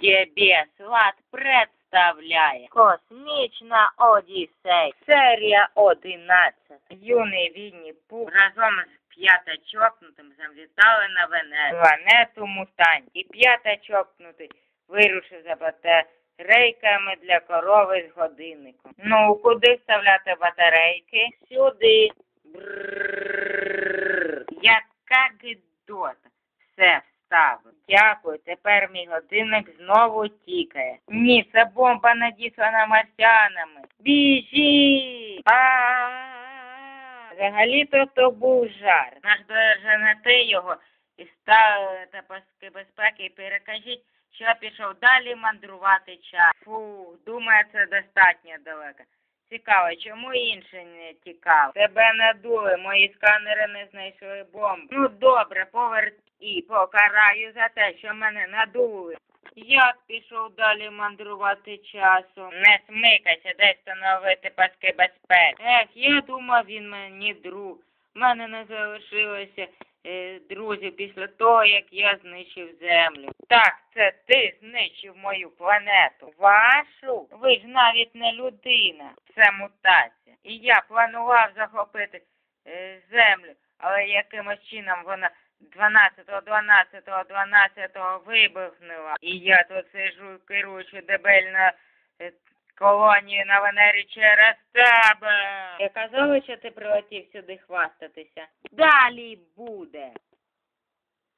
Тебе Влад представляє Космічна Одіссей. Серія 11. Юний Вінні Пух разом з п'ятачокнутим завітали на Венеру. Планету Мутань. І п'ятачокнутий вирушив за батарейками для корови з годинником. Ну, куди вставляти батарейки? Сюди. Брррррррр. Яка Дякую, тепер мій годинник знову тікає. Ні, це бомба надіслана марсіанами. Біжі! Взагалі-то то був жар. Наш доженете його і ставите паски безпеки і перекажіть, що пішов далі мандрувати час. Фу, думаю, це достатньо далеко. Цікаво, чому інший не тікав? Тебе надули, мої сканери не знайшли бомб. Ну добре, поверт і покараю за те, що мене надули. Як пішов далі мандрувати часом? Не смикайся, дай встановити паски безпеки. Ех, я думав, він мені друг. У мене не залишилося друзів після того, як я знищив землю. Так, це ти знищив мою планету. Вашу? Ви ж навіть не людина. Це мутація. І я планував захопити е, землю, але якимось чином вона 12-го, 12-го, 12-го вибухнула. І я тут сижу, керуючи дебельно е, колонію на Венері через тебе. Я казала, що ти прилетів сюди хвастатися. Далі буде.